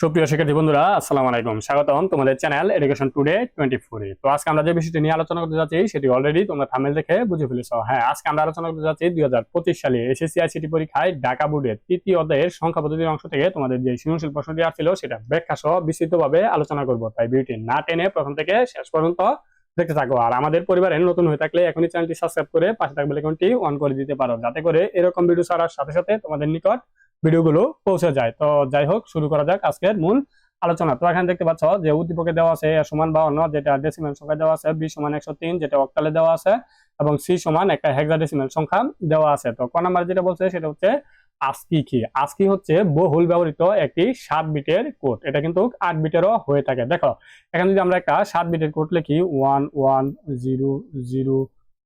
সুপ্রিয় শিক্ষার্থী বন্ধুরা, আসসালামু আলাইকুম। স্বাগতম তোমাদের চ্যানেল এডুকেশন টুডে টোয়েন্টি ফোরে তো আজকে আমরা যে বিষয়টি নিয়ে আলোচনা করতে যাচ্ছি, সেটি অলরেডি তোমরা থামেল দেখে বুঝে ফেলেছ। হ্যাঁ আজকে আমরা আলোচনা করতে যাচ্ছি দুই হাজার পঁচিশ সালে এসএসসি আইসিটি পরীক্ষায় ঢাকা বোর্ডের তৃতীয় অধ্যায়ের সংখ্যা পদ্ধতির অংশ থেকে তোমাদের যে সৃজনশীল প্রশ্নটি আসছিল, সেটা ব্যাখ্যা সহ বিস্তৃতভাবে আলোচনা করব। তাই ভিডিওটি না টেনে প্রথম থেকে শেষ পর্যন্ত দেখতে থাকো। আর আমাদের পরিবারে নতুন হয়ে থাকলে এখনই চ্যানেলটি সাবস্ক্রাইব করে পাশে থাকবে অন করে দিতে পারো। যাতে করে এরকম ভিডিও ছাড়ার সাথে সাথে তোমাদের নিকট ভিডিওগুলো পৌঁছে যায়। তো যাই হোক, শুরু করা যাক আজকের মূল আলোচনা। তো এখানে দেখতে পাচ্ছ যে উদ্দীপকে দেওয়া আছে সমান বাউন্ন যেটা ডেসিমেল সংখ্যা দেওয়া আছে, বি সমান একশো তিন, যেটা অক্টালে দেওয়া আছে, এবং সি সমান একটা হেক্সাডেসিমেল সংখ্যা দেওয়া আছে। তো ক নাম্বার যেটা বলছে, সেটা হচ্ছে আস্কি কি আস্কি হচ্ছে বহুল ব্যবহৃত একটি সাত বিটের কোড। এটা কিন্তু আট বিটেরও হয়ে থাকে। দেখো, এখানে যদি আমরা একটা সাত বিটের কোড লিখি one one zero zero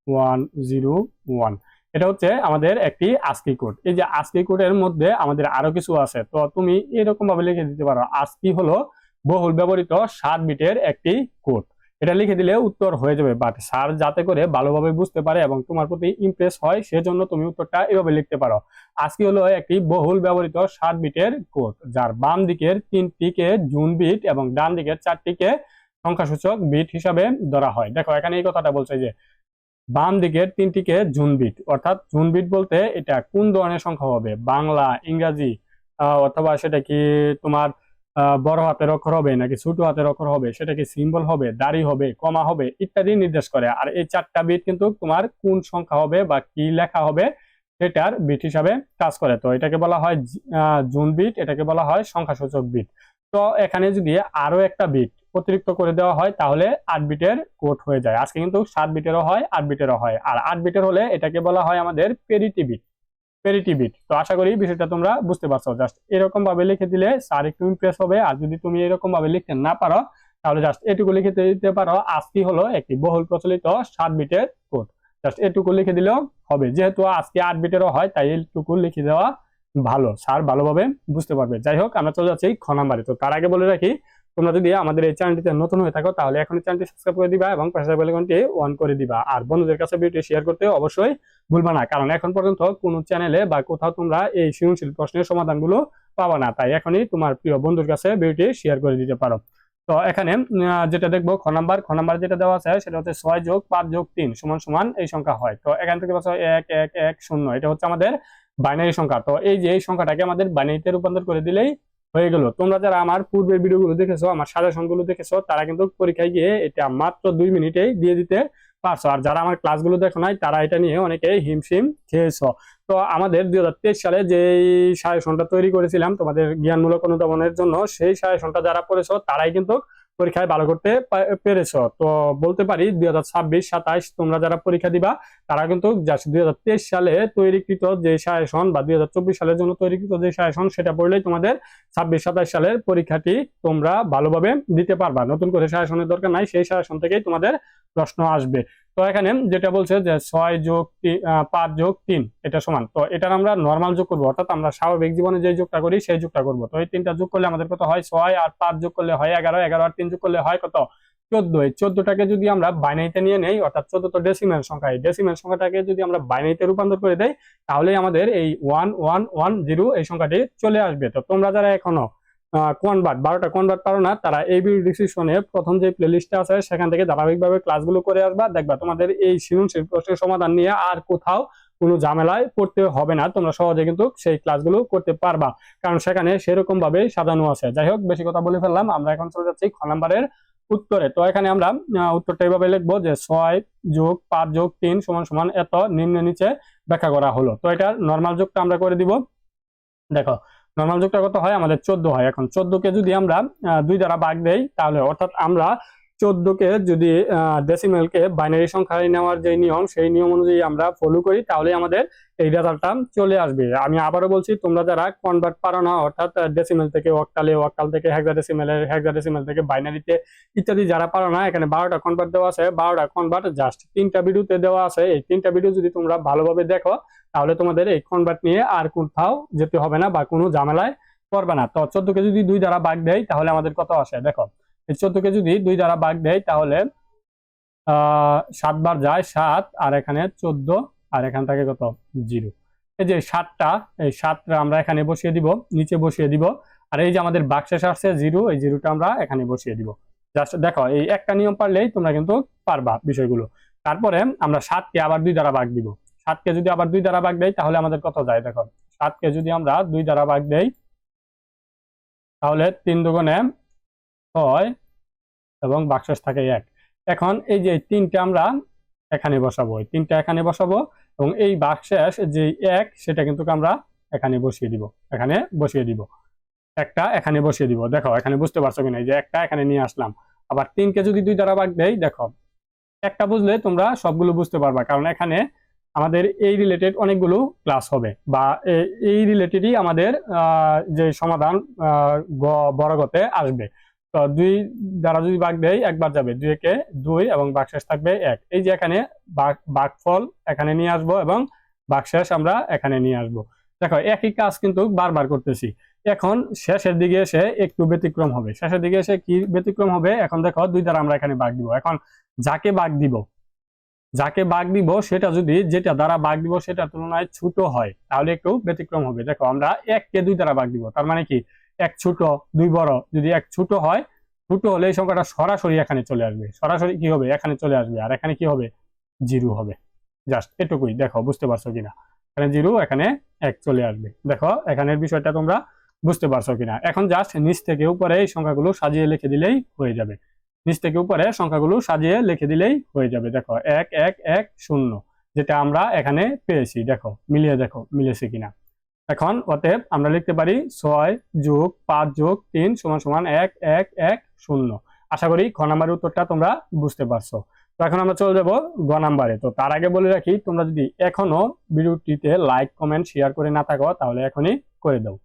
one zero one এটা হচ্ছে আমাদের একটি আস্কি কোড এই যে আস্কি কোডের মধ্যে আমাদের আরও কিছু আছে, তো তুমি এরকম ভাবে লিখে দিতে পারো। আস্কি হলো বহুল ব্যবহৃত সাত বিটের একটি কোড এটা লিখে দিলে উত্তর হয়ে যাবে বাট স্যার যাতে করে ভালোভাবে বুঝতে পারে এবং তোমার প্রতি ইমপ্রেস হয়, সেজন্য তুমি উত্তরটা এভাবে লিখতে পারো। আজকে হলো একটি বহুল ব্যবহৃত সাত বিটের কোড যার বাম দিকের তিনটিকে জুন বিট এবং ডান দিকের চারটিকে সংখ্যাসূচক বিট হিসাবে ধরা হয়। দেখো, এখানে এই কথাটা বলছে যে বাম দিকের তিনটিকে জুন বিট অর্থাৎ জুন বিট বলতে এটা কোন ধরনের সংখ্যা হবে? বাংলা, ইংরাজি অথবা সেটা কি তোমার বড় হাতের অক্ষর হবে নাকি ছোট হাতের অক্ষর হবে? সেটা কি সিম্বল হবে, দাড়ি হবে, কমা হবে, ইত্যাদি নির্দেশ করে। আর এই চারটা বিট কিন্তু তোমার কোন সংখ্যা হবে বা কি লেখা হবে সেটার বিট হিসাবে কাজ করে। তো এটাকে বলা হয় জুন বিট এটাকে বলা হয় সংখ্যাসূচক বিট। তো এখানে যদি আরও একটা বিট অতিরিক্ত করে দেওয়া হয়, তাহলে আট বিটের কোড হয়ে যায়। আজকে কিন্তু সাত বিটেরও হয়, আট বিটেরও হয়। আর আট বিটের হলে এটাকে বলা হয় আমাদের পেরিটি বিট পেরিটি বিট তো আশা করি বিষয়টা তোমরা বুঝতে পারছ। জাস্ট এরকম ভাবে লিখে দিলে স্যার একটু ইমপ্রেস হবে। আর যদি তুমি এরকম ভাবে লিখতে না পারো, তাহলে জাস্ট এটুকু লিখে দিতে পারো। আজকে হলো একটি বহুল প্রচলিত সাত বিটের কোড জাস্ট এটুকু লিখে দিলেও হবে। যেহেতু আজকে আট বিটেরও হয়, তাই এইটুকু লিখে দেওয়া ভালো। স্যার ভালোভাবে বুঝতে পারবে। যাই হোক, আমরা চলে যাচ্ছি খ নাম্বারে। তো তার আগে বলে রাখি তোমরা যদি আমাদের এই চ্যানেলটিতে নতুন হয়ে থাকো, তাহলে এখনই চ্যানেলটি সাবস্ক্রাইব করে দিবা এবং পাশে বেল আইকনটি অন করে দিবা। আর বন্ধুদের কাছে ভিডিও শেয়ার করতে অবশ্যই ভুলবা না, কারণ এখন পর্যন্ত কোনো চ্যানেলে বা কোথাও তোমরা এই সৃজনশীল প্রশ্নের সমাধানগুলো পাবা না। তাই এখনই তোমার প্রিয় বন্ধুর কাছে ভিডিওটি শেয়ার করে দিতে পারো। তো এখানে যেটা দেখব, খ নাম্বার খ নাম্বার যেটা দেওয়া আছে, সেটা হচ্ছে ছয় যোগ পাঁচ যোগ তিন সমান সমান এই সংখ্যা হয়। তো এখান থেকে পাচ্ছ এক এক এক, শূন্য, এটা হচ্ছে আমাদের বাইনারি সংখ্যা। তো এই যে এই সংখ্যাটাকে আমাদের বাইনারিতে রূপান্তর করে দিলেই হয়ে গেল। তোমরা যারা আমার পূর্বের ভিডিওগুলো দেখেছ, আমার সাজেশনগুলো দেখেছ, তারা কিন্তু পরীক্ষায় গিয়ে এটা মাত্র দুই মিনিটেই দিয়ে দিতে পারছ। আর যারা আমার ক্লাসগুলো দেখো নাই, তারা এটা নিয়ে অনেকে হিমশিম খেয়েছো। তো আমাদের দুই হাজার তেইশ সালে যে সাজেশনটা তৈরি করেছিলাম তোমাদের জ্ঞানমূলক অনুধাবনের জন্য, সেই সাজেশনটা যারা পড়েছো তারাই কিন্তু পরীক্ষায় ভালো করতে পেরেছ। তো বলতে পারি, দুই হাজার ছাব্বিশ সাতাইশ তোমরা যারা পরীক্ষা দিবা, তারা কিন্তু দুই হাজার তেইশ সালে তৈরিকৃত যে সায়সন বা দুই হাজার চব্বিশ সালের জন্য তৈরিকৃত যে সায়সন সেটা পড়লেই তোমাদের ছাব্বিশ সাতাইশ সালের পরীক্ষাটি তোমরা ভালোভাবে দিতে পারবা। নতুন করে সায়সনের দরকার নাই, সেই সায়সন থেকেই তোমাদের প্রশ্ন আসবে। তো এখানে যেটা বলছে যে ছয় যোগ পাঁচ যোগ তিন, এটা সমান। তো এটার আমরা নর্মাল যোগ করব, অর্থাৎ আমরা স্বাভাবিক জীবনে যে যোগটা করি, সেই যোগটা করব। তো এই তিনটা যোগ করলে আমাদের কত হয়? ছয় আর পাঁচ যোগ করলে হয় এগারো এগারো আর তিন যোগ করলে হয় কত? চোদ্দ। এই চোদ্দটাকে যদি আমরা বাইনারিতে নিয়ে নেই, অর্থাৎ চোদ্দ তো ডেসিমেল সংখ্যা, এই ডেসিমেল সংখ্যাটাকে যদি আমরা বাইনারিতে রূপান্তর করে দেই তাহলে আমাদের এই ওয়ান ওয়ান ওয়ান জিরো এই সংখ্যাটি চলে আসবে। তো তোমরা যারা এখনও কনভার্ট বারোটা কনভার্ট পারো না, তারা এই ডিসক্রিপশনে প্রথম যে প্লেলিস্টটা আছে, সেখান থেকে ধারাবাহিকভাবে ক্লাসগুলো করে আসবা। দেখবা তোমাদের এই সৃজনশীল প্রশ্নের সমাধান নিয়ে আর কোথাও কোনো ঝামেলায় পড়তে হবে না। তোমরা সহজে কিন্তু সেই ক্লাসগুলো করতে পারবা। কারণ সেখানে সেরকম ভাবে সাজানো আছে। যাই হোক, বেশি কথা বলে ফেললাম। আমরা এখন চলে যাচ্ছি খ নাম্বারের উত্তরে। তো এখানে আমরা উত্তরটা এইভাবে লিখব যে ছয় যোগ পাঁচ যোগ তিন সমান সমান এত নিম্ন নিচে ব্যাখ্যা করা হলো। তো এটার নর্মাল যোগটা আমরা করে দিব। দেখো নর্মাল যোগটা কত হয়? আমাদের চোদ্দ হয়। এখন চোদ্দকে যদি আমরা দুই দ্বারা ভাগ দেই, তাহলে অর্থাৎ আমরা চোদ্দকে যদি ডেসিমেলকে বাইনারি সংখ্যায় নেওয়ার যে নিয়ম, সেই নিয়ম অনুযায়ী আমরা ফলো করি তাহলে আমাদের এই রেজাল্টটা চলে আসবে। আমি আবারও বলছি, তোমরা যারা কনভার্ট পারো না, অর্থাৎ ডেসিমেল থেকে ওয়াক্টালে ওয়াক্টাল থেকে হেক্সাডেসিমেলের হেক্সাডেসিমেল থেকে বাইনারিতে ইত্যাদি যারা পারো না, এখানে বারোটা কনভার্ট দেওয়া আছে। বারোটা কনভার্ট জাস্ট তিনটা ভিডিওতে দেওয়া আছে। এই তিনটা ভিডিও যদি তোমরা ভালোভাবে দেখো, তাহলে তোমাদের এই কনভার্ট নিয়ে আর কোথাও যেতে হবে না বা কোনো ঝামেলায় পড়বে না। তো চোদ্দকে যদি দুই দ্বারা ভাগ দেয়, তাহলে আমাদের কত আসে? দেখো এই চোদ্দকে যদি দুই দ্বারা ভাগ দেয়, তাহলে সাতবার যায় সাত, আর এখানে চোদ্দ, আর এখান থেকে কত? জিরো। এই যে সাতটা, এই সাতটা আমরা এখানে বসিয়ে দিব, নিচে বসিয়ে দিব, আর এই যে আমাদের বাক্সেস আসছে জিরো, এই জিরোটা আমরা এখানে বসিয়ে দিব। জাস্ট দেখো, এই একটা নিয়ম পারলেই তোমরা কিন্তু পারবা বিষয়গুলো। তারপরে আমরা সাতকে আবার দুই দ্বারা ভাগ দিব। সাতকে যদি আবার দুই দ্বারা ভাগ দেই তাহলে আমাদের কত যায় দেখো? সাতকে যদি আমরা দুই দ্বারা ভাগ দেই, তাহলে তিন দুগুণে ছয় এবং বাক্সেস থাকে এক। এখন এই যে তিনটা আমরা এখানে বসাবো তিনটা এখানে বসাবো এবং এই বাক্সেস যে এক, সেটা কিন্তু আমরা এখানে বসিয়ে দিব, এখানে বসিয়ে দিব। একটা এখানে বসিয়ে দিব। দেখো, এখানে বুঝতে পারছ কিনা? যে একটা এখানে নিয়ে আসলাম। আবার তিনকে যদি দুই দ্বারা দেই, দেখো, একটা বুঝলে তোমরা সবগুলো বুঝতে পারবা। কারণ এখানে আমাদের এই রিলেটেড অনেকগুলো ক্লাস হবে বা এই রিলেটেডই আমাদের যে সমাধান বর্গতে আসবে। তো দুই দ্বারা যদি বাঘ দেয়, একবার যাবে। দুই একে দুই এবং বাকশেষ থাকবে এক। এই যে এখানে বাক- বাকফল এখানে নিয়ে আসব এবং বাকশেষ আমরা এখানে নিয়ে আসব। দেখো, একই কাজ কিন্তু বারবার করতেছি। এখন শেষের দিকে এসে একটু ব্যতিক্রম হবে। শেষের দিকে এসে কি ব্যতিক্রম হবে? এখন দেখো, দুই দ্বারা আমরা এখানে ভাগ দিব। এখন যাকে বাঘ দিব, যাকে বাঘ দিব, সেটা যদি যেটা দ্বারা ভাগ দিব সেটার তুলনায় ছোট হয়, তাহলে একটু ব্যতিক্রম হবে। দেখো, আমরা এককে দুই দ্বারা ভাগ দিব। তার মানে কি? এক ছোট, দুই বড়, যদি এক ছোট হয়, ছোট হলে এই সংখ্যাটা সরাসরি এখানে চলে আসবে। সরাসরি কি হবে? এখানে চলে আসবে। আর এখানে কি হবে? জিরো হবে। জাস্ট এটুকুই। দেখো, বুঝতে পারছ কিনা? এখানে জিরো, এখানে এক চলে আসবে। দেখো, এখানের বিষয়টা তোমরা বুঝতে পারছ কিনা? এখন জাস্ট নিচ থেকে উপরে এই সংখ্যাগুলো সাজিয়ে লিখে দিলেই হয়ে যাবে। নিচ থেকে উপরে সংখ্যাগুলো সাজিয়ে লিখে দিলেই হয়ে যাবে। দেখো, এক এক এক, শূন্য, যেটা আমরা এখানে পেয়েছি। দেখো, মিলিয়ে দেখো, মিলেছে কিনা? এখন অতএব আমরা লিখতে পারি ছয় যোগ পাঁচ যোগ তিন সমান সমান এক এক এক, শূন্য। আশা করি খ নাম্বারের উত্তরটা তোমরা বুঝতে পারছ। তো এখন আমরা চলে যাব গ নাম্বারে। তো তার আগে বলে রাখি, তোমরা যদি এখনও ভিডিওটিতে লাইক কমেন্ট শেয়ার করে না থাকো, তাহলে এখনই করে দাও।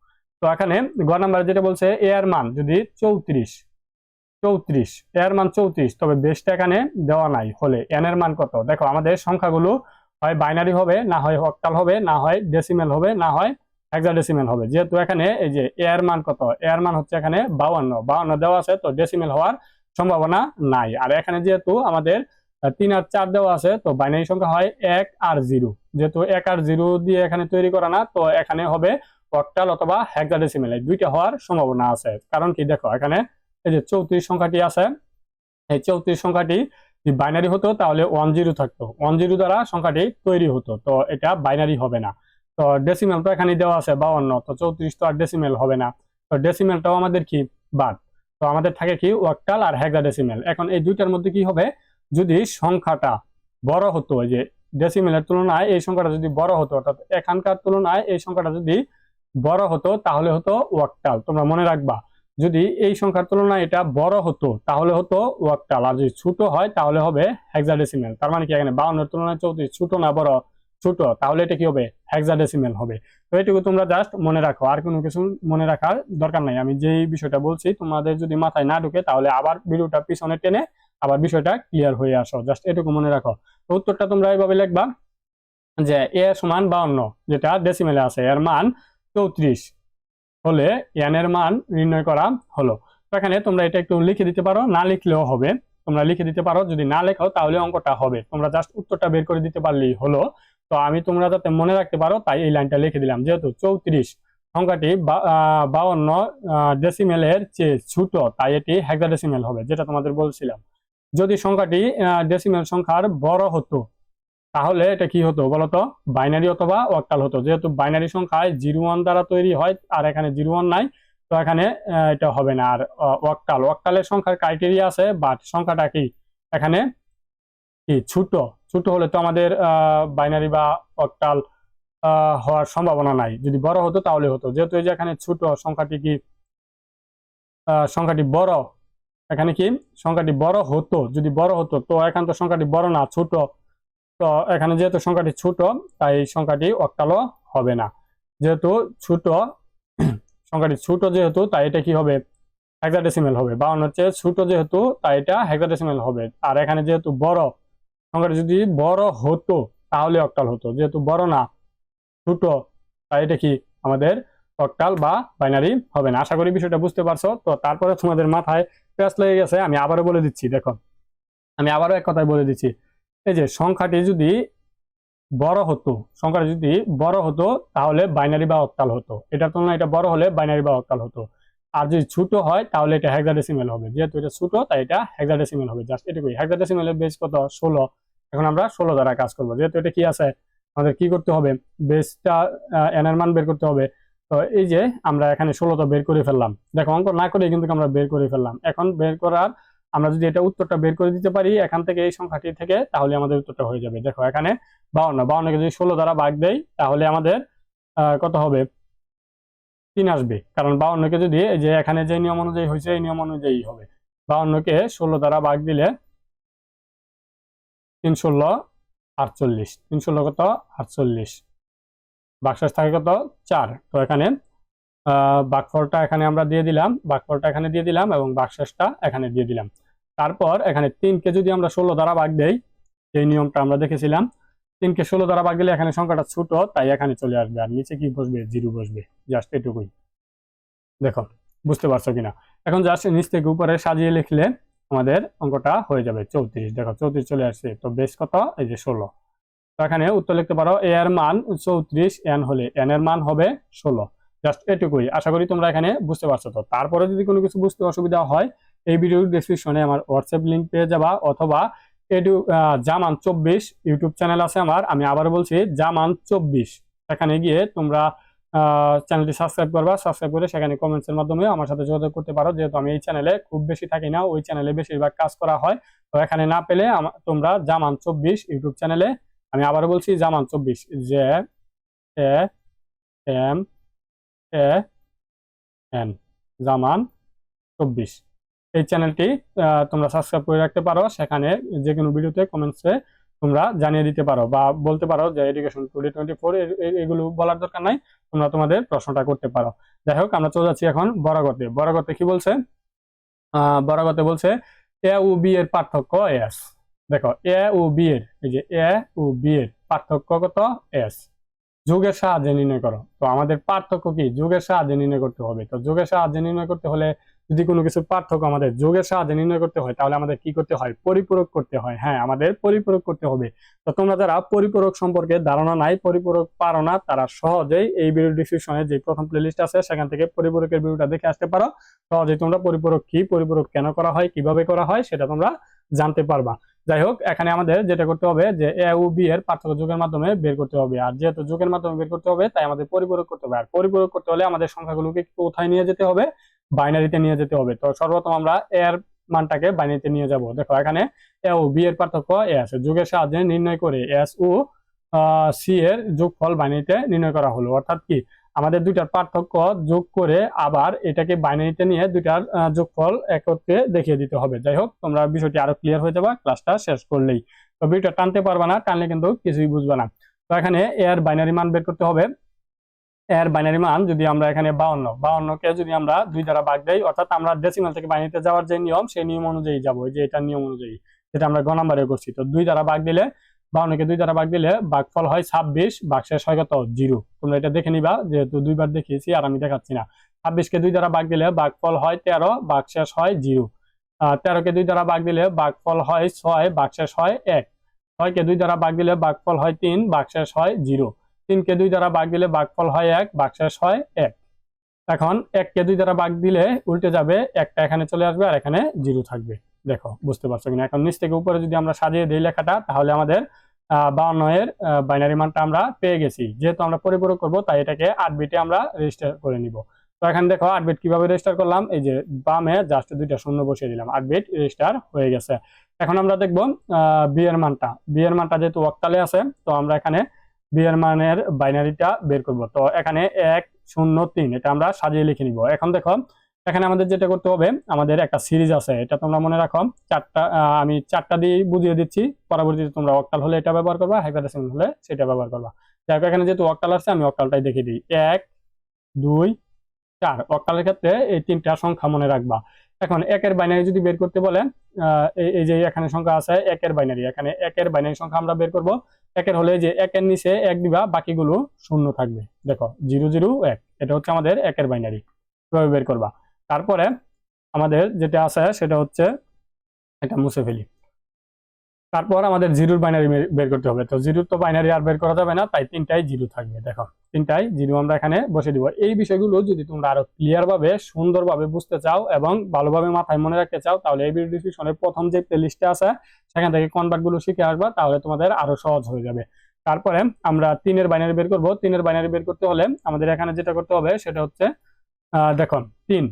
তো এখানে গ নাম্বারে যেটা বলছে এ এর মান যদি চৌত্রিশ চৌত্রিশ এ এর মান চৌত্রিশ, তবে বেশটা এখানে দেওয়া নাই, হলে এন এর মান কত? দেখো, আমাদের সংখ্যাগুলো হয় বাইনারি হবে, না হয় অক্টাল হবে, না হয় ডেসিমেল হবে, না হয় হেক্সাডেসিমেল হবে। যেহেতু এখানে এই যে এর মান কত? এর মান হচ্ছে এখানে বাউান্ন বাউান্ন দেওয়া আছে, তো ডেসিমেল হওয়ার সম্ভাবনা নাই। আর এখানে যেহেতু আমাদের তিন আর চার দেওয়া আছে, তো বাইনারি সংখ্যা হয় এক আর জিরো। যেহেতু এক আর জিরো দিয়ে এখানে তৈরি করা না, তো এখানে হবে অক্টাল অথবা হেক্সাডেসিমেল এই দুইটা হওয়ার সম্ভাবনা আছে। কারণ কি দেখো, এখানে এই যে চৌত্রিশ সংখ্যাটি আছে। এই চৌত্রিশ সংখ্যাটি বাইনারি হতো, তাহলে ওয়ান জিরো থাকতো। ওয়ান জিরো দ্বারা সংখ্যাটি তৈরি হতো, তো এটা বাইনারি হবে না। তো ডেসিমেল তো এখানে দেওয়া আছে, বাউন্ন। তো চৌত্রিশ তো আর ডেসিমেল হবে না। তো ডেসিমেলটাও আমাদের কি? বাদ। তো আমাদের থাকে কি? ওয়াক্টাল আর হেগা ডেসিমেল এখন এই দুইটার মধ্যে কি হবে? যদি সংখ্যাটা বড় হতো যে ডেসিমেলের তুলনায় এই সংখ্যাটা যদি বড় হতো, অর্থাৎ এখানকার তুলনায় এই সংখ্যাটা যদি বড় হতো, তাহলে হতো ওয়াক্টাল তোমরা মনে রাখবা, যদি এই সংখ্যার তুলনায় এটা বড় হতো, তাহলে হতো ওয়াক্টাল আর যদি ছোট হয়, তাহলে হবে হেক্সাডেসিমেল। তার মানে কি এখানে বাউন্নের তুলনায় চৌত্রিশ, ছোট না বড়? ছোট, তাহলে এটা কি হবে? হেক্সাডেসিমেল হবে। তো এটুকু তোমরা জাস্ট মনে রাখো, আর কোনো কিছু মনে রাখার দরকার নাই। আমি যেই বিষয়টা বলছি, তোমাদের যদি মাথায় না ঢুকে, তাহলে আবার ভিডিওটা পিছনে টেনে আবার বিষয়টা ক্লিয়ার হয়ে আসো। জাস্ট এটুকু মনে রাখো। তো উত্তরটা তোমরা এইভাবে লিখবা যে এ সমান বাউন্ন যেটা ডেসিমেলে আছে, এর মান চৌত্রিশ হলে এন এর মান নির্ণয় করা হলো। তো এখানে তোমরা এটা একটু লিখে দিতে পারো, না লিখলেও হবে। তোমরা লিখে দিতে পারো, যদি না লেখাও তাহলে অঙ্কটা হবে। তোমরা জাস্ট উত্তরটা বের করে দিতে পারলেই হলো। তো আমি তোমরা যাতে মনে রাখতে পারো, তাই এই লাইনটা লিখে দিলাম। যেহেতু চৌত্রিশ সংখ্যাটি বাউন্ন ডেসিমেলের চেয়ে ছোট, তাই এটি হেক্সাডেসিমেল হবে, যেটা তোমাদের বলছিলাম। যদি সংখ্যাটি ডেসিমেল সংখ্যার বড় হতো, তাহলে এটা কি হতো বলতো? বাইনারি অথবা অক্টাল হতো। যেহেতু বাইনারি সংখ্যায় জিরো ওয়ান দ্বারা তৈরি হয়, আর এখানে জিরো ওয়ান নাই, তো এখানে এটা হবে না। আর অক্টাল অক্টালের সংখ্যার ক্রাইটেরিয়া আছে বাট সংখ্যাটা কি? এখানে কি? ছোট। ছোট হলে তো আমাদের বাইনারি বা অক্টাল হওয়ার সম্ভাবনা নাই। যদি বড় হতো তাহলে হতো। যেহেতু এই যে এখানে ছোট সংখ্যাটি কি? সংখ্যাটি বড়। এখানে কি? সংখ্যাটি বড় হতো। যদি বড় হতো, তো এখানে তো সংখ্যাটি বড় না, ছোট। তো এখানে যেহেতু সংখ্যাটি ছোট, তাই সংখ্যাটি অক্টালও হবে না। যেহেতু ছোট, সংখ্যাটি ছোট যেহেতু, তাই এটা কি হবে? হেক্সাডেসিমেল হবে। বাউন্ন হচ্ছে ছোট যেহেতু, তাই এটা হেক্সাডেসিমেল হবে। আর এখানে যেহেতু বড় সংখ্যাটি যদি বড় হতো, তাহলে অক্টাল হতো। যেহেতু বড় না, ছোট, তাই এটা কি আমাদের অক্টাল বা বাইনারি হবে না। আশা করি বিষয়টা বুঝতে পারছ। তো তারপরে তোমাদের মাথায় প্যাস লেগে গেছে, আমি আবারও বলে দিচ্ছি, দেখো। আমি আবারও এক কথায় বলে দিচ্ছি। এই যে সংখ্যাটি যদি বড় হতো, সংখ্যাটা যদি বড় হতো, তাহলে বাইনারি বা অক্টাল হতো। এটার তুলনায় এটা বড় হলে বাইনারি বা অক্টাল হতো। আর যদি ছোট হয়, তাহলে এটা হেক্সাডেসিমেল হবে। যেহেতু এটা ছোট, তাই এটা হেক্সাডেসিমেল হবে। জাস্ট এটুকুই। হেক্সাডেসিমেলের বেস কত? ষোলো। এখন আমরা ষোলো দ্বারা কাজ করব। যেহেতু এটা কি আছে? আমাদের কি করতে হবে? বেসটা এন এর মান বের করতে হবে। তো এই যে আমরা এখানে ষোলোটা বের করে ফেললাম। দেখো, অঙ্ক না করে কিন্তু আমরা বের করে ফেললাম। এখন বের করার আমরা যদি এটা উত্তরটা বের করে দিতে পারি, এখান থেকে এই সংখ্যাটি থেকে, তাহলে আমাদের উত্তরটা হয়ে যাবে। দেখো, এখানে বাউন্ন। বাউন্নকে যদি ষোলো দ্বারা ভাগ দেই, তাহলে আমাদের কত হবে? তিন আসবে। কারণ বাউন্নকে যদি যে এখানে যে নিয়ম অনুযায়ী হয়েছে, এই নিয়ম অনুযায়ী হবে। বাউন্নকে ষোলো দ্বারা ভাগ দিলে তিন ষোলো আটচল্লিশ। তিন ষোলো কত? আটচল্লিশ। বাক্সাস থাকে কত? চার। তো এখানে বাকফলটা এখানে আমরা দিয়ে দিলাম। বাকফলটা এখানে দিয়ে দিলাম এবং বাক্সাসটা এখানে দিয়ে দিলাম। তারপর এখানে তিনকে যদি আমরা ষোলো দ্বারা ভাগ দেই এই নিয়মটা আমরা দেখেছিলাম। তিনকে ষোলো দ্বারা ভাগ দিলে এখানে সংখ্যাটা ছোট, তাই এখানে চলে আসবে। আর নিচে কি বসবে? জিরো বসবে। জাস্ট এটুকুই। দেখো, বুঝতে পারছ কিনা? এখন জাস্ট নিচ থেকে উপরে সাজিয়ে লিখলে আমাদের অঙ্কটা হয়ে যাবে চৌত্রিশ। দেখো, চৌত্রিশ চলে আসছে। তো বেশ কত? এই যে ষোলো। তো এখানে উত্তর লিখতে পারো এ এর মান চৌত্রিশ এন হলে এন এর মান হবে ষোলো। জাস্ট এটুকুই। আশা করি তোমরা এখানে বুঝতে পারছ তো। তারপরে যদি কোনো কিছু বুঝতে অসুবিধা হয়, এই ভিডিওর ডেসক্রিপশনে আমার হোয়াটসঅ্যাপ লিঙ্ক পেয়ে যাবা, অথবা আহ, জামান চব্বিশ ইউটিউব চ্যানেল আছে আমার আমি আবার বলছি জামান চব্বিশ। সেখানে গিয়ে তোমরা চ্যানেলটি সাবস্ক্রাইব করবা সাবস্ক্রাইব করে সেখানে কমেন্টসের মাধ্যমে আমার সাথে যোগাযোগ করতে পারো। যেহেতু আমি এই চ্যানেলে খুব বেশি থাকি না ওই চ্যানেলে বেশিরভাগ কাজ করা হয়। তো এখানে না পেলে তোমরা জামান চব্বিশ ইউটিউব চ্যানেলে আমি আবার বলছি জামান চব্বিশ J A M A N Zaman চব্বিশ। এই চ্যানেলটি তোমরা সাবস্ক্রাইব করে রাখতে পারো। সেখানে যে কোনো ভিডিওতে কমেন্টসে তোমরা জানিয়ে দিতে পারো বা বলতে পারো যে এডুকেশন টুডে টোয়েন্টি ফোর এগুলো বলার দরকার নাই, তোমরা তোমাদের প্রশ্নটা করতে পারো। যাই হোক, আমরা চলে যাচ্ছি এখন বরাগতে। বরাগতে কি বলছে? বরাগতে বলছে, এ ও বি এর পার্থক্য এস। দেখো, এ ও বি এর, এই যে এ ও বি এর পার্থক্য কত? এস। যুগের সাহায্যে নির্ণয় করো। তো আমাদের পার্থক্য কি? যুগের সাহায্যে নির্ণয় করতে হবে। তো যুগের সাহায্যে নির্ণয় করতে হলে যদি কোনো কিছু পার্থক্য আমাদের যোগের সাহায্যে নির্ণয় করতে হয়, তাহলে আমাদের কি করতে হয়? পরিপূরক করতে হয়। হ্যাঁ আমাদের পরিপূরক করতে হবে। তো তোমরা যারা পরিপূরক সম্পর্কে ধারণা নাই, পরিপূরক পারো না, তারা সহজেই এই ভিডিও ডিসক্রিপশনে যে প্রথম প্লেলিস্ট আছে, সেখান থেকে পরিপূরকের ভিডিওটা দেখে আসতে পারো। সহজেই তোমরা পরিপূরক কি, পরিপূরক কেন করা হয়, কীভাবে করা হয়, সেটা তোমরা জানতে পারবা। যাই হোক, এখানে আমাদের যেটা করতে হবে যে এ ও বি এর পার্থক্য যুগের মাধ্যমে বের করতে হবে। আর যেহেতু যুগের মাধ্যমে বের করতে হবে, তাই আমাদের পরিপূরক করতে হবে। আর পরিপূরক করতে হলে আমাদের সংখ্যাগুলোকে কোথায় নিয়ে যেতে হবে। বাইনারিতে নিয়ে যেতে হবে। তো সর্বপ্রথম আমরা এ এর মানটাকে বাইনারিতে নিয়ে যাব। দেখো, এখানে এ ও বি এর পার্থক্য এ আছে। যুগের সাহায্যে নির্ণয় করে এস ও সি এর যোগফল বাইনারিতে নির্ণয় করা হলো। অর্থাৎ কি? আমাদের দুইটার পার্থক্য যোগ করে আবার এটাকে বাইনারিতে নিয়ে দুইটার যোগফল একত্রে দেখিয়ে দিতে হবে। যাই হোক, তোমরা বিষয়টি আরও ক্লিয়ার হয়ে যাবে ক্লাসটা শেষ করলেই। তো ভিডিওটা টানতে পারবে না, টানলে কিন্তু কিছুই বুঝবে না। তো এখানে এ এর বাইনারি মান বের করতে হবে। এর বাইনারি মান যদি আমরা এখানে বাউন্ন বাউন্নকে যদি আমরা দুই দ্বারা ভাগ দেই, অর্থাৎ আমরা ডেসিমাল থেকে বাইনারিতে যাওয়ার যে নিয়ম, সেই নিয়ম অনুযায়ী যাব যে এটা নিয়ম অনুযায়ী, যেটা আমরা গ নাম্বারে করছি। তো দুই দ্বারা ভাগ দিলে বাউন্নকে দুই দ্বারা ভাগ দিলে ভাগফল হয় ছাব্বিশ ভাগ শেষ হয় কত? জিরো। তোমরা এটা দেখে নিবা, যেহেতু দুইবার দেখিয়েছি আর আমি দেখাচ্ছি না। ছাব্বিশকে দুই দ্বারা ভাগ দিলে ভাগফল হয় তেরো ভাগ শেষ হয় জিরো। তেরোকে দুই দ্বারা ভাগ দিলে ভাগফল হয় ছয় ভাগ শেষ হয় এক। ছয়কে দুই দ্বারা ভাগ দিলে ভাগফল হয় তিন ভাগ শেষ হয় জিরো। তিনকে দুই দ্বারা বাঘ দিলে ভাগফল হয় এক ভাগ শেষ হয় এক। এখন এককে দুই দ্বারা বাঘ দিলে উল্টে যাবে, একটা এখানে চলে আসবে আর এখানে জিরো থাকবে। দেখো, বুঝতে পারছ কিনা? এখন নিচ থেকে উপরে যদি আমরা সাজিয়ে দিই লেখাটা, তাহলে আমাদের আহ বাউন্ন এর বাইনারি মানটা আমরা পেয়ে গেছি। যেহেতু আমরা পরিপূরক করব, তাই এটাকে আট বিটে আমরা রেজিস্টার করে নিব। তো এখানে দেখো, আট বিট কীভাবে রেজিস্টার করলাম? এই যে বামে জাস্ট দুইটা শূন্য বসিয়ে দিলাম। আট বিট রেজিস্টার হয়ে গেছে। এখন আমরা দেখব বি এর মানটা। বি এর মানটা যেহেতু অক্টালে আছে, তো আমরা এখানে বি এর মানের বাইনারিটা বের করব। তো এখানে এক, শূন্য, তিন, এটা আমরা সাজিয়ে লিখে নিব। এখন দেখো, এখানে আমাদের যেটা করতে হবে, আমাদের একটা সিরিজ আছে, এটা তোমরা মনে রাখো, চারটা আমি চারটা দিয়ে বুঝিয়ে দিচ্ছি, পরবর্তীতে তোমরা অক্টাল হলে এটা ব্যবহার করবা হেক্সাডেসিমাল হলে সেটা ব্যবহার করবা। যাই হোক, এখানে যেহেতু অক্টাল আছে, আমি অক্টালটাই দেখিয়ে দিই। এক, দুই, চার অক্টালের ক্ষেত্রে এই তিনটা সংখ্যা মনে রাখবা। এখন একের বাইনারি যদি বের করতে বলেন এই যে এখানে সংখ্যা আছে একের বাইনারি এখানে একের বাইনারি সংখ্যা আমরা বের করব। একের হলে যে একের নিচে এক দিবা, বাকিগুলো শূন্য থাকবে। দেখো, জিরো জিরো, এক, এটা হচ্ছে আমাদের একের বাইনারি বের করবা। তারপরে আমাদের যেটা আছে সেটা হচ্ছে, এটা মুছে ফেলি। তারপর আমাদের জিরোর বাইনারি বের করতে হবে। তো জিরোর তো বাইনারি আর বের করা যাবে না, তাই তিনটাই জিরো থাকবে, দেখো। তিনটাই জিরো আমরা এখানে বসে দিব। এই বিষয়গুলো যদি তোমরা আরও ক্লিয়ার ভাবে সুন্দরভাবে বুঝতে চাও এবং ভালোভাবে মাথায় মনে রাখতে চাও, তাহলে এই ভিডিও প্রথম যে প্লেলিস্টে আছে, সেখান থেকে কনভার্টগুলো শিখে আসবা, তাহলে তোমাদের আরও সহজ হয়ে যাবে। তারপরে আমরা তিনের বাইনারি বের করব। তিনের বাইনারি বের করতে হলে আমাদের এখানে যেটা করতে হবে, সেটা হচ্ছে দেখুন তিন।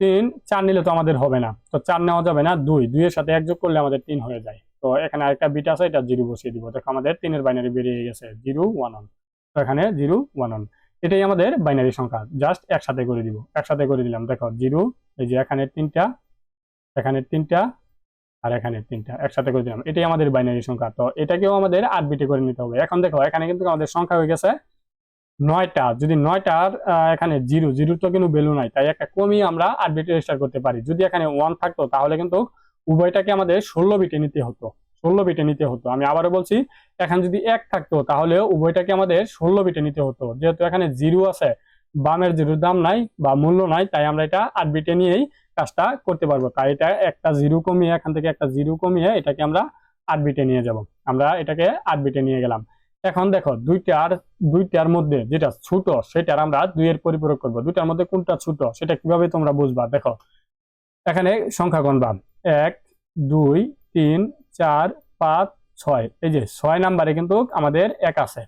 তিন, চার নিলে তো আমাদের হবে না। তো চার নেওয়া যাবে না, দুই। দুইয়ের সাথে এক যোগ করলে আমাদের তিন হয়ে যায়। তো এখানে আরেকটা বিট আছে, এটা জিরো বসিয়ে দিব। দেখো আমাদের তিনের বাইনারি বেরিয়ে গেছে, জিরো ওয়ান ওয়ান তো এখানে জিরো ওয়ান ওয়ান এটাই আমাদের বাইনারি সংখ্যা। জাস্ট একসাথে করে দিব। একসাথে করে দিলাম। দেখো, জিরো, এই যে এখানে তিনটা এখানে তিনটা আর এখানে তিনটা। একসাথে করে দিলাম। এটাই আমাদের বাইনারি সংখ্যা। তো এটাকেও আমাদের আট বিটে করে নিতে হবে। এখন দেখো, এখানে কিন্তু আমাদের সংখ্যা হয়ে গেছে নয়টা। যদি নয়টার এখানে জিরো, জিরোর তো কিন্তু ভ্যালু নাই। তাই একটা কমিয়ে আমরা আট বিটে রেজিস্টার করতে পারি। যদি এখানে ওয়ান থাকতো, তাহলে কিন্তু উভয়টাকে আমাদের ষোলো বিটে নিতে হতো, ষোলো বিটে নিতে হতো। আমি আবারও বলছি, এখানে যদি এক থাকতো, তাহলে উভয়টাকে আমাদের ষোলো বিটে নিতে হতো। যেহেতু এখানে জিরো আছে, বামের জিরোর দাম নাই বা মূল্য নাই, তাই আমরা এটা আট বিটে নিয়েই কাজটা করতে পারব। তাই এটা একটা জিরো কমিয়ে, এখান থেকে একটা জিরো কমিয়ে এটাকে আমরা আট বিটে নিয়ে যাব। আমরা এটাকে আট বিটে নিয়ে গেলাম। এখন দেখো দুইটার দুইটার মধ্যে যেটা ছোট, সেটার আমরা দুইয়ের পরিপূরক করব। দুইটার মধ্যে কোনটা ছোট, সেটা কীভাবে তোমরা বুঝবা? দেখো, এখানে সংখ্যা গণবা এক, দুই, তিন, চার, পাঁচ, ছয়। এই যে ছয় নাম্বারে কিন্তু আমাদের এক আছে।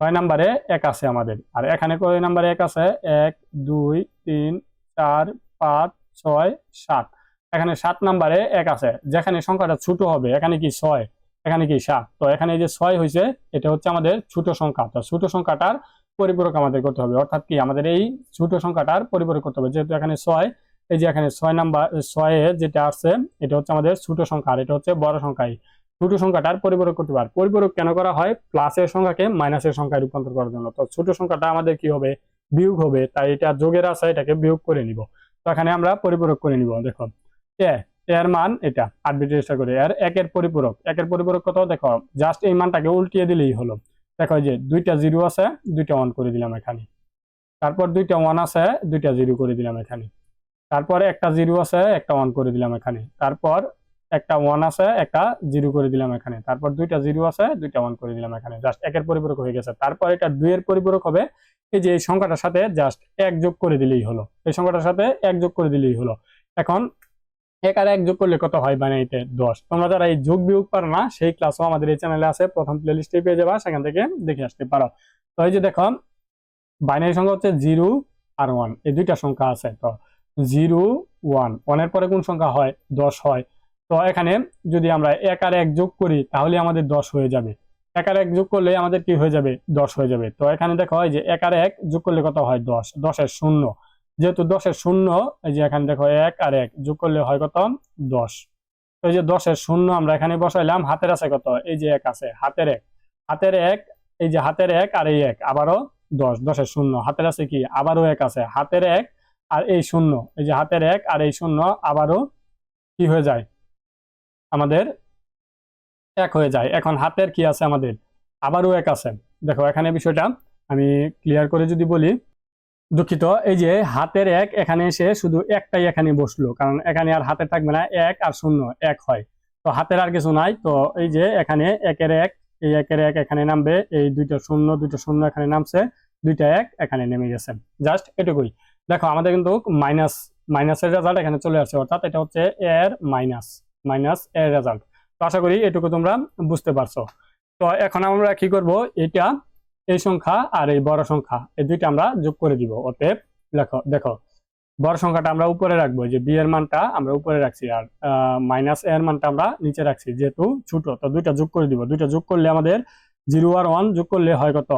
ছয় নাম্বারে এক আছে আমাদের। আর এখানে কয় নাম্বারে এক আছে? এক, দুই, তিন, চার, পাঁচ, ছয়, সাত। এখানে সাত নাম্বারে এক আছে। যেখানে সংখ্যাটা ছোট হবে, এখানে কি ছয়? এখানে কি সাত? তো এখানে যে ছয় হয়েছে এটা হচ্ছে আমাদের ছোট সংখ্যা। তো ছোট সংখ্যাটার পরিপূরক আমাদের করতে হবে। অর্থাৎ কি আমাদের এই ছোট সংখ্যাটার পরিপূরক করতে হবে। যেহেতু এখানে ছয় এই যে এখানে ছয় নাম্বার ছয়ে যেটা আছে, এটা হচ্ছে আমাদের ছোট সংখ্যা এটা হচ্ছে বড় সংখ্যাই ছোট সংখ্যাটার পরিপূরক করতে পারে পরিপূরক কেন করা হয়? প্লাসের সংখ্যাকে মাইনাসের সংখ্যায় রূপান্তর করার জন্য। তো ছোট সংখ্যাটা আমাদের কি হবে? বিয়োগ হবে। তাই এটা যোগের আছে এটাকে বিয়োগ করে নিব। তো এখানে আমরা পরিপূরক করে নিব, দেখো। এ এর মান এটা, আট বিট রেজিস্টার করে। আর একের পরিপূরক একের পরিপূরক কত? দেখো জাস্ট এই মানটাকে উল্টিয়ে দিলেই হলো। দেখো যে, দুইটা জিরো আছে, দুইটা ওয়ান করে দিলাম এখানে। তারপর দুইটা ওয়ান আছে, দুইটা জিরো করে দিলাম এখানে। তারপরে একটা জিরো আছে, একটা ওয়ান করে দিলাম এখানে। তারপর একটা ওয়ান আছে, একটা জিরো করে দিলাম এখানে। তারপর দুইটা জিরো আছে, দুইটা ওয়ান করে দিলাম এখানে। জাস্ট একের পরিপূরক হয়ে গেছে। তারপর এটা দুইয়ের পরিপূরক হবে, এই যে এই সংখ্যাটার সাথে জাস্ট এক যোগ করে দিলেই হলো। এই সংখ্যাটার সাথে এক যোগ করে দিলেই হলো। এখন এক আর এক যোগ করলে কত হয়? বানাইতে দশ। তোমরা যারা এই যোগ বিয়োগ পারো না, সেই ক্লাসও আমাদের এই চ্যানেলে আছে। প্রথম প্লে লিস্টে পেয়ে যাবা, সেখান থেকে দেখে আসতে পারো। তো এই যে দেখো বাইনারি সংখ্যা হচ্ছে জিরো আর ওয়ান এই দুইটা সংখ্যা আছে। তো জিরো, ওয়ান। ওয়ানের পরে কোন সংখ্যা হয়? দশ হয়। তো এখানে যদি আমরা এক আর এক যোগ করি, তাহলে আমাদের দশ হয়ে যাবে। এক আর এক যোগ করলে আমাদের কি হয়ে যাবে? দশ হয়ে যাবে। তো এখানে দেখো হয় যে এক আর এক যোগ করলে কত হয়? দশ। দশের শূন্য। যেহেতু দশের শূন্য, এই যে এখানে দেখো, এক আর এক যোগ করলে হয় কত? দশ। তো এই যে দশের শূন্য আমরা এখানে বসাইলাম, হাতের আছে কত? এই যে এক আছে, হাতের এক। হাতের এক, এই যে হাতের এক আর এই এক, আবারও দশ। দশের শূন্য। হাতের আছে কি? আবারও এক আছে। হাতের এক আর এই শূন্য, এই যে হাতের এক আর এই শূন্য আবারও কি হয়ে যায়? আমাদের এক হয়ে যায়। এখন হাতের কি আছে আমাদের? আবারও এক আছে। দেখো, এখানে বিষয়টা আমি ক্লিয়ার করে যদি বলি, দুঃখিত, এই যে হাতের এক এখানে এসে শুধু একটাই এখানে বসল, কারণ এখানে আর হাতে থাকবে না, এক আর শূন্য, এক হয়। তো হাতের আর কিছু নাই, তো এই যে এখানে একের এক, এই একের এক এখানে নামবে, এই দুইটা শূন্য দুইটা শূন্য এখানে নামছে, দুইটা এক এখানে নেমে গেছে। জাস্ট এটুকুই। দেখো, আমাদের কিন্তু মাইনাস মাইনাসের রেজাল্ট এখানে চলে আসছে, অর্থাৎ এটা হচ্ছে এর মাইনাস মাইনাস এর রেজাল্ট তো আশা করি এটুকু তোমরা বুঝতে পারছ। তো এখন আমরা কি করব? এটা এই সংখ্যা আর এই বড় সংখ্যা, এই দুইটা আমরা যোগ করে দিব। অতএব লেখো, দেখো, বড় সংখ্যাটা আমরা উপরে রাখব যে বি এর মানটা আমরা উপরে রাখছি, আর মাইনাস এর মানটা আমরা নিচে রাখছি, যেহেতু ছোট, তো দুইটা যোগ করে দিব। দুইটা যোগ করলে আমাদের জিরো আর ওয়ান যোগ করলে হয় কত?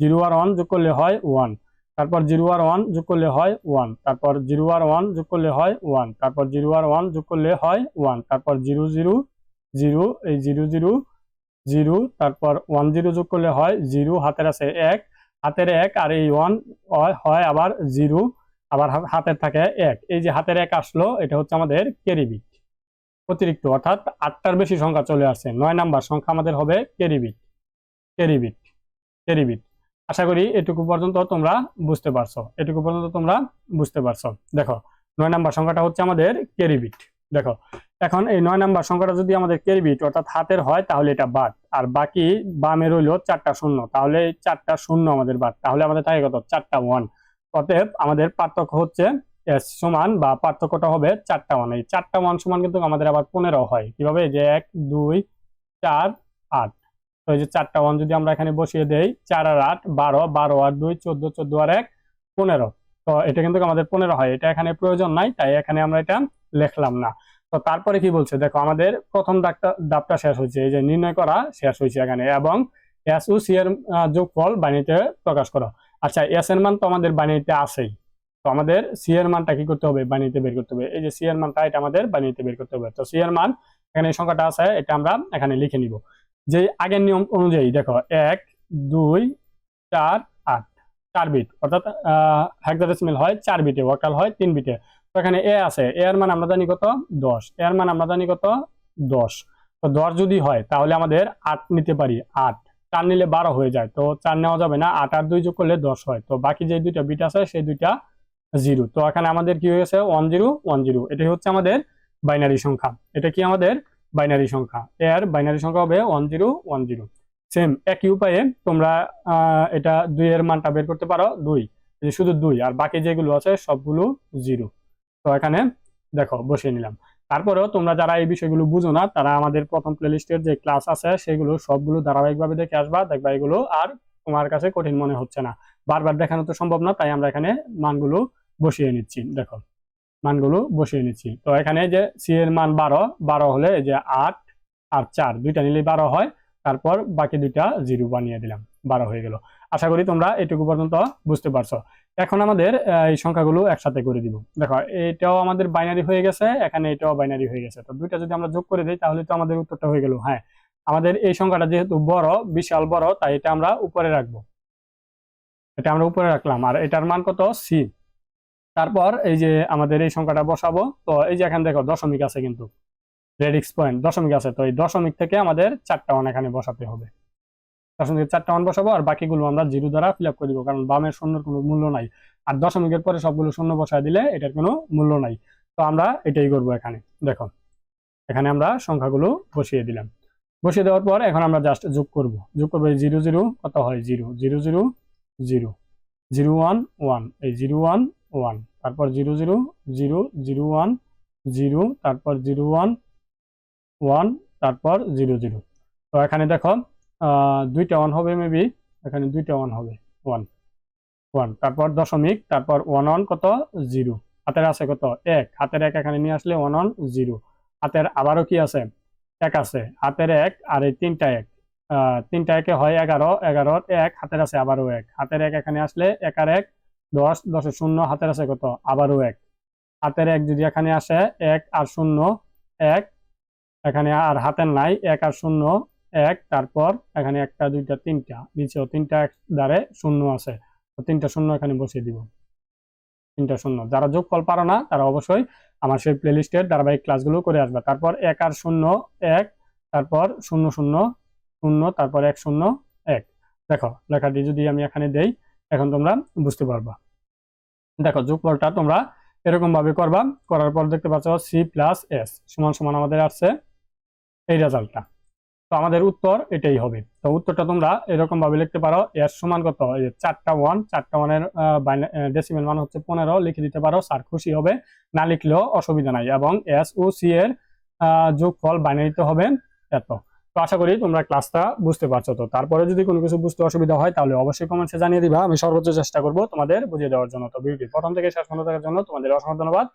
জিরো আর ওয়ান যোগ করলে হয় ওয়ান তারপর জিরো আর ওয়ান যোগ করলে হয় ওয়ান, তারপর জিরো আর ওয়ান যোগ করলে হয় ওয়ান, তারপর জিরো আর ওয়ান যোগ করলে হয় ওয়ান, তারপর জিরো জিরো জিরো, এই জিরো জিরো জিরো, তারপর ওয়ান জিরো যোগ করলে হয় জিরো, হাতের আছে এক, হাতের এক আর এই ওয়ান হয় আবার জিরো, আবার হাতের থাকে এক, এই যে হাতের এক আসলো, এটা হচ্ছে আমাদের ক্যারিবিট অতিরিক্ত, অর্থাৎ আটটার বেশি সংখ্যা চলে আসছে, নয় নাম্বার সংখ্যা আমাদের হবে ক্যারিবিট ক্যারিবিট ক্যারিবিট আশা করি এটুকু পর্যন্ত তোমরা বুঝতে পারছ। এটুকু পর্যন্ত তোমরা বুঝতে পারছ। দেখো, নয় নাম্বার সংখ্যাটা হচ্ছে আমাদের ক্যারিবিট দেখো, এখন এই নয় নাম্বার সংখ্যাটা যদি আমাদের কেরবিট অর্থাৎ হাতের হয়, তাহলে এটা বাদ। আর বাকি বামে রইল চারটা শূন্য। তাহলে চারটা শূন্য আমাদের বাদ। তাহলে আমাদের থাকে কত? চারটা ওয়ান অতএব আমাদের পার্থক্য হচ্ছে সমান বা পার্থক্যটা হবে চারটা ওয়ান এই চারটা ওয়ান সমান কিন্তু আমাদের আবার পনেরো হয়। কীভাবে? যে এক, দুই, চার এই যে চারটা ওয়ান যদি আমরা এখানে বসিয়ে দেই, চার আর আট, বারো বারো আর দুই, চোদ্দ চোদ্দ আর এক, পনেরো। তো এটা কিন্তু আমাদের পনেরো হয়, এটা এখানে প্রয়োজন নাই, তাই এখানে আমরা এটা লিখলাম না। তো তারপরে কি বলছে? দেখো, আমাদের প্রথম দাগটা দাবটা শেষ হয়েছে, এই যে নির্ণয় করা শেষ হয়েছে এখানে, এবং এস ও সি এর যোগফল বাণীতে প্রকাশ করো। আচ্ছা এস এর মান তো আমাদের বাণীতে আছেই। তো আমাদের সি এর মানটা কি করতে হবে? বাণীতে বের করতে হবে। এই যে সি এর মানটা, এটা আমাদের বাণীতে বের করতে হবে। তো সি এর মান এখানে সংখ্যাটা আছে, এটা আমরা এখানে লিখে নিব। যে আগের নিয়ম অনুযায়ী, দেখো, এক, দুই, চার, আট, চার বিট অর্থাৎ হেক্সাডেসিমাল হয় চার বিটে ওয়াকাল হয় তিন বিটে তো এখানে এ আছে এর মান আমরা জানি কত? দশ। এর মান আমরা জানি কত? দশ। তো দশ যদি হয়, তাহলে আমাদের আট নিতে পারি, আট। চার নিলে বারো হয়ে যায়, তো চার নেওয়া যাবে না, আট আর দুই যোগ করলে দশ হয়। তো বাকি যে দুইটা বিট আছে, সেই দুইটা জিরো তো এখানে আমাদের কি হয়েছে ওয়ান জিরো ওয়ান জিরো এটাই হচ্ছে আমাদের বাইনারি সংখ্যা। এটা কি আমাদের বাইনারি সংখ্যা। এর বাইনারি সংখ্যা হবে one zero one zero same একই উপায়ে তোমরা এটা দুই এর মানটা বের করতে পারো, দুই। শুধু দুই, আর বাকি যেগুলো আছে সবগুলো জিরো তো এখানে দেখো, বসিয়ে নিলাম। তারপরেও তোমরা যারা এই বিষয়গুলো বুঝো না, তারা আমাদের প্রথম প্লেলিস্টের যে ক্লাস আছে, সেগুলো সবগুলো ধারাবাহিকভাবে দেখে আসবা, দেখবা এগুলো আর তোমার কাছে কঠিন মনে হচ্ছে না। বারবার দেখানো তো সম্ভব না, তাই আমরা এখানে মানগুলো বসিয়ে নিচ্ছি। দেখো। মানগুলো বসিয়ে নিচ্ছি। তো এখানে যে সি এর মান বারো বারো হলে যে আট আর চার, দুইটা নিলেই বারো হয়। তারপর বাকি দুইটা জিরো বানিয়ে দিলাম, বারো হয়ে গেল। আশা করি তোমরা এটুকু পর্যন্ত বুঝতে পারছ। এখন আমাদের এই সংখ্যাগুলো একসাথে করে দিব। দেখো, এটাও আমাদের বাইনারি হয়ে গেছে, এখানে এটাও বাইনারি হয়ে গেছে। তো দুইটা যদি আমরা যোগ করে দিই, তাহলে তো আমাদের উত্তরটা হয়ে গেল। হ্যাঁ আমাদের এই সংখ্যাটা যেহেতু বড়, বিশাল বড়, তাই এটা আমরা উপরে রাখব। এটা আমরা উপরে রাখলাম। আর এটার মান কত? সি তারপর এই যে আমাদের এই সংখ্যাটা বসাবো, তো এই যে এখানে দেখো দশমিক আছে কিন্তু। রেডিক্স পয়েন্ট দশমিক আছে। তো এই দশমিক থেকে আমাদের চারটা ওয়ান এখানে বসাতে হবে। দশমিকের চারটা ওয়ান বসাবো, আর বাকিগুলো আমরা জিরো দ্বারা ফিল আপ করে দিব, কারণ বামের শূন্যের কোনো মূল্য নাই। আর দশমিকের পরে সবগুলো শূন্য বসায় দিলে এটার কোনো মূল্য নাই। তো আমরা এটাই করব এখানে। দেখো, এখানে আমরা সংখ্যাগুলো বসিয়ে দিলাম। বসিয়ে দেওয়ার পর এখন আমরা জাস্ট যোগ করব। যোগ করব জিরো জিরো কত হয় zero zero zero zero zero one one এই জিরো ওয়ান ওয়ান তারপর zero zero zero zero one zero তারপর জিরো ওয়ান ওয়ান তারপর জিরো জিরো তো এখানে দেখো দুইটা ওয়ান হবে মেবি এখানে দুইটা ওয়ান হবে ওয়ান ওয়ান তারপর দশমিক, তারপর ওয়ান ওয়ান কত? জিরো হাতের আছে কত? এক। হাতের এক এখানে নিয়ে আসলে ওয়ান ওয়ান জিরো হাতের আবারও কি আছে? এক আছে। হাতের এক আর এই তিনটা এক। তিনটা একে হয় এগারো, এগারোর এক। হাতের আছে আবারও এক। হাতের এক এখানে আসলে এক আর এক। দশ দশের শূন্য, হাতের আছে কত? আবারও এক। হাতের এক যদি এখানে আসে, এক আর শূন্য, এক। এখানে আর হাতের নাই, এক আর শূন্য, এক। তারপর এখানে একটা, দুইটা, তিনটা। নিচেও তিনটা এক দ্বারে শূন্য আছে। তিনটা শূন্য এখানে বসিয়ে দিব। তিনটা শূন্য। যারা যোগ যোগফল পারো না, তারা অবশ্যই আমার সেই প্লেলিস্টের ধারাবাহিক ক্লাসগুলো করে আসবে। তারপর এক আর শূন্য, এক। তারপর শূন্য শূন্য শূন্য, তারপর এক, শূন্য, এক। দেখো, লেখাটি যদি আমি এখানে দেই, এখন তোমরা বুঝতে পারবা। দেখো যোগফলটা তোমরা এরকম ভাবে করবা। করার পর দেখতে পাচ্ছ সি প্লাস এস সমান সমান আমাদের আসছে এই রেজাল্টটা তো আমাদের উত্তর এটাই হবে। তো উত্তরটা তোমরা এরকম ভাবে লিখতে পারো এস সমান কত? চারটা ওয়ান চারটা ওয়ানের ডেসিমেল মান হচ্ছে পনেরো, লিখে দিতে পারো স্যার খুশি হবে। না লিখলেও অসুবিধা নাই এবং এস ও সি এর যোগফল বাইনারিতে হবে এত। তো আশা করি তোমরা ক্লাসটা বুঝতে পারছ। তো তারপরে যদি কোনো কিছু বুঝতে অসুবিধা হয়, তাহলে অবশ্যই কমেন্টসে জানিয়ে দিবা। আমি সর্বোচ্চ চেষ্টা করব তোমাদের বুঝিয়ে দেওয়ার জন্য। তো ভিডিওটি প্রথম থেকে শেষ পর্যন্ত দেখার জন্য তোমাদের অসংখ্য ধন্যবাদ।